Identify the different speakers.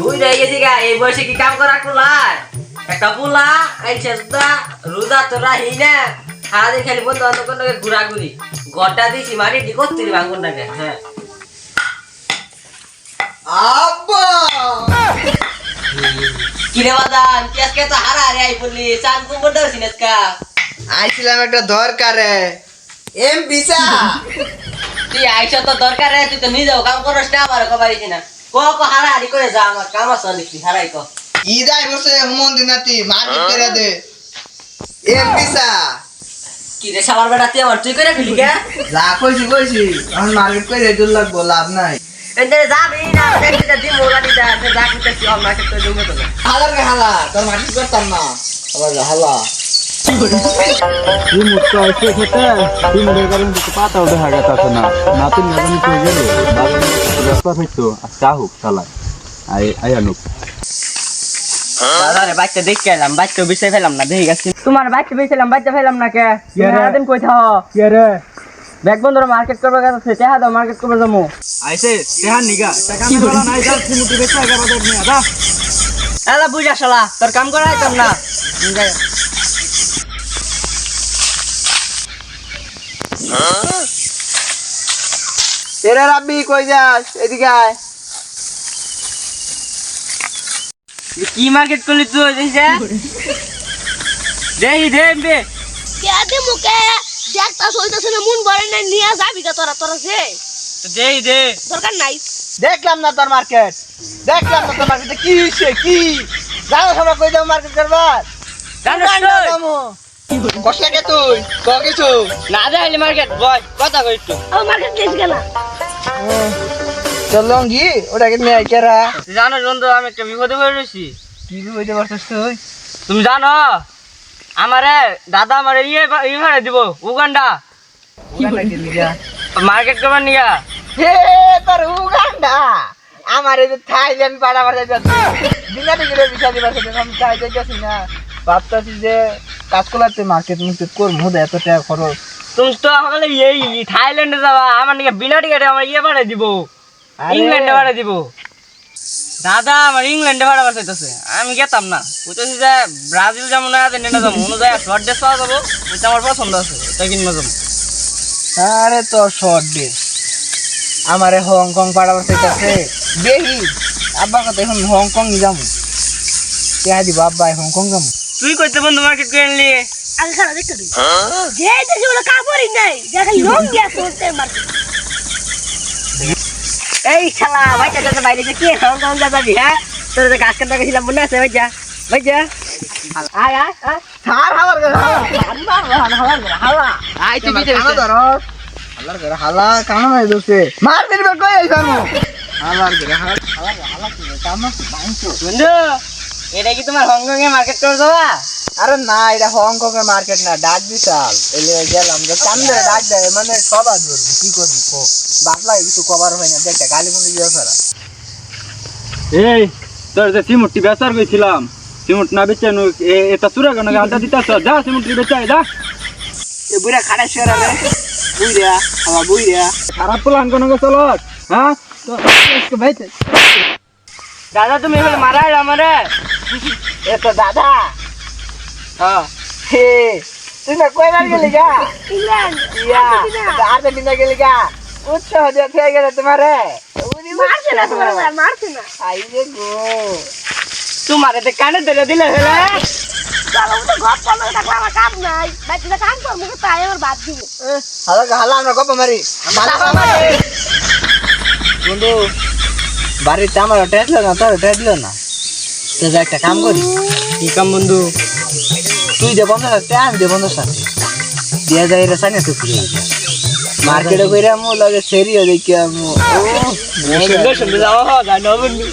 Speaker 1: বুঝ হয়ে গেছি গা এই বয়সে কি কাম করা কুলায় একটা পুলা এই সেদা রোজা তো রাহি না। সারাদিন খালি বন্ধু বান্ধব করে ঘুরাঘুরি। গড্ডা দিছি ভাঙুন না হ্যাঁ।
Speaker 2: আব্বা!
Speaker 1: কিরে বাদান কি আজকে তো হারা আই বললি? চান কুম্বর
Speaker 2: আইছিলাম একটা দরকারে। এম পিসা
Speaker 1: তুই আইসা তো দরকার তুই তো নিজেও কাম করস না আমার কবারিস না। ক ক হারা হারি করে যা আমার কাম আছে অনেক হারাই ক।
Speaker 2: ইদাই বসে হুমন দিনাতি মার্কেট করে দে। এম পিসা।
Speaker 1: কি রে সাবার বেটা তুই আমার তুই করে ফেলি কে?
Speaker 2: যা কইছি কইছি। এখন মার্কেট করে দূর লাগবো লাভ নাই।
Speaker 1: এতে যাবি না দেখতে দি মোরা দি যা যা করতেছি আমার মাকে তো দুমে তো না।
Speaker 2: রে হালা তোর মার্কেট করতাম না। আবার হালা।
Speaker 3: ಈ ಮುಟ್ಟ ಐತೆ ಸತ ಈ ಮಡಿಗಾರಿನ ಬಿಟ್ಟು ಪಾತ ಉಡ ಹಾಗತ್ತ ನಾ ನಾತಿನ ನಗನಿ ಹೋಗಲು ರಸ್ತ ಹೋಯ್ತು ಅಷ್ಟಾ ಹೋಗ್ ಸಾಲ আই আই আনুক
Speaker 1: দাদা রে বাচ্চা দেখে এলাম বাচ্চা বিষয় ফেলাম না দেখে গেছি তোমার বাচ্চা বিষয়লাম বাচ্চা ফেলাম না কে
Speaker 3: কে রে?
Speaker 1: সারাদিন কই থাও
Speaker 3: কে রে
Speaker 1: ব্যাগ বন্ধুরা মার্কেট করবে গেছে টেহা দাও মার্কেট করবে যাবো
Speaker 3: আইছে তেহান নিগা টাকা না নাই যা সিমুটি বেচা এগারো বাজার নিয়ে যা
Speaker 1: এলা বুঝা শালা তোর কাম করা আইতাম না
Speaker 2: এরা রাব্বি কই যাস? এদিকে আয়।
Speaker 1: কি মার্কেট করলি তুই? দেখছে দেই দে বে
Speaker 4: কে দে মুকে দেখতা সইতাছে না মন ভরে না নিয়ে যাবি গা তোরা তোরা যে।
Speaker 1: দেই দে
Speaker 4: দরকার নাই।
Speaker 2: দেখলাম না তোর মার্কেট দেখলাম না তোর মার্কেটে কি হইছে কি? যাও সবাই কই যাও মার্কেট করবার?
Speaker 1: জানো।
Speaker 2: কষ্ট কে তুই? ক কিছু।
Speaker 1: না যাইলে মার্কেট বয় কথা কই একটু।
Speaker 4: আমার মার্কেট গেছি কেনা
Speaker 2: তোর লঙ্গি ওটাকে নিয়ে আই কেরা।
Speaker 1: জানো বন্ধু আমি একটা বিপদে পড়ে রয়েছি।
Speaker 2: কি হইতে পারছিস তুই?
Speaker 1: তুমি জানো আমারে দাদা আমারে ইয়ে ইয়ে ভাড়া দিব উগান্ডা। মার্কেট করবার নিয়া
Speaker 2: হে তোর উগান্ডা। আমার এই যে থাইল্যান্ড পাড়া পাড়া যাচ্ছে দিনাটি করে বিষা দিবার সাথে আমি চাই যাচ্ছি না। ভাবতাছি যে কাজ করলাতে মার্কেট মুর্কেট করব এত টাকা খরচ।
Speaker 1: তুমি তো এই থাইল্যান্ডে যাবা আমার নিকে বিনা টিকেটে আমার ইয়ে ভাড়া দিব। ইংল্যান্ডে ভাড়া দিব। দাদা আমার ইংল্যান্ডে ভাড়া বাঁচাইতেছে আমি গেতাম না। বুঝতেছি যে ব্রাজিল যাব না আর্জেন্টিনা যাব। মনে যায় শর্ট ড্রেস পাওয়া যাব। ওইটা আমার পছন্দ আছে ওইটা কিনবো যাব।
Speaker 2: আরে তোর শর্ট ডে আমারে হংকং পাড়া পাড়াইতেছে বেহি। আব্বা কথা এখন হংকং যাব। কে দিব? আব্বা হংকং যাব।
Speaker 1: তুই কইতে বন্ধু মার্কেট করে নিলি
Speaker 4: আগে খারাপ দেখতে দিই যে দেশে বলে কাপড়ই নাই দেখা লোক গিয়া চলতে মার্কেট
Speaker 1: এই শালা ভাইটা যাতে বাইরে যে কি যাবি হ্যাঁ তোর যে গাছ কাটা গেছিলাম মনে আছে ভাইজা ভাইজা আয় আয়
Speaker 2: হালার
Speaker 1: আয়
Speaker 2: ধরো হালার করে হালা কানা নাই দোষে মার দিবে কই আইছানো হালার করে হালা হালা হালা কি কামা বাইছো
Speaker 1: বন্ধু এটা কি তোমার হংকং এ মার্কেট করে যাবা
Speaker 2: আরে না এটা হংকং এর মার্কেট না ডাক বিশাল এলে গেলাম যে ধরে ডাক দেয় মানে সব আজ ধরবো কি করবি কো? বাতলা কিছু কভার হয় না দেখতে কালি মনে দিয়ে ফেরা
Speaker 3: এই তোর যে সিমুটি বেচার গেছিলাম সিমুট না বেচে নু এটা চুরা কেন আড্ডা দিতাছ? যা সিমুটি বেচাই যা।
Speaker 2: এ বুড়া খাড়া শেরা রে বুইরা আমার বুইরা
Speaker 3: খারাপ প্লান কোন চলত হ্যাঁ? তো
Speaker 1: দাদা তুমি এবার মারাই আমারে?
Speaker 2: এ তো দাদা?
Speaker 1: হ্যাঁ।
Speaker 2: হে তুই না কই বার গেলি গা? ইয়া আর্জেন্টিনা গেলি গা? উৎসাহ দিয়ে খেয়ে গেলে তোমারে?
Speaker 4: মারছে না তোমার মারছে না।
Speaker 2: আই রে গো।
Speaker 1: তোমার এতে কানে ধরে দিলে হলে
Speaker 4: তো
Speaker 2: বন্ধু বাড়িতে আমার ওটা না তোর ওটা না? যা একটা কাম করি
Speaker 1: কি কাম বন্ধু
Speaker 2: তুই দে বন্ধ থাকতে আমি যে বন্ধ থাকতে দিয়া যাই রে সাইনে তুই মার্কেটে করে আমি লাগে সেরিও দেখি আমি ও
Speaker 1: সুন্দর সুন্দর যাওয়া হয় জানো বন্ধু